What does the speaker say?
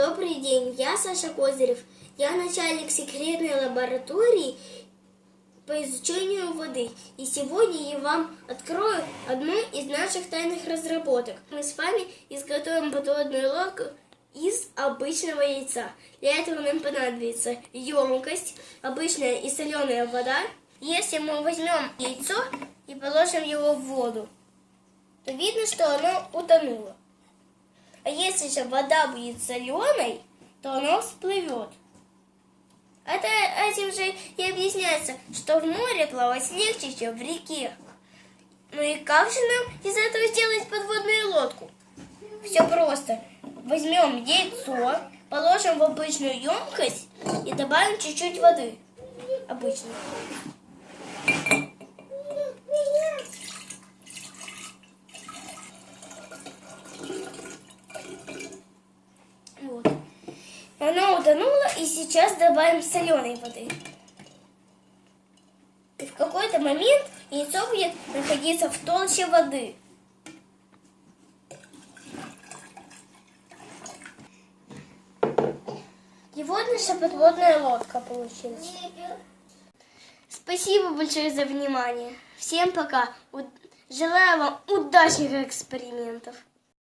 Добрый день, я Саша Козырев. Я начальник секретной лаборатории по изучению воды. И сегодня я вам открою одну из наших тайных разработок. Мы с вами изготовим подводную лодку из обычного яйца. Для этого нам понадобится емкость, обычная и соленая вода. Если мы возьмем яйцо и положим его в воду, то видно, что оно утонуло. А если же вода будет соленой, то оно всплывет. Это этим же и объясняется, что в море плавать легче, чем в реке. Ну и как же нам из этого сделать подводную лодку? Все просто. Возьмем яйцо, положим в обычную емкость и добавим чуть-чуть воды. Обычной. Вот. Оно утонуло, и сейчас добавим соленой воды. И в какой-то момент яйцо будет находиться в толще воды. И вот наша подводная лодка получилась. Спасибо большое за внимание. Всем пока. Желаю вам удачных экспериментов.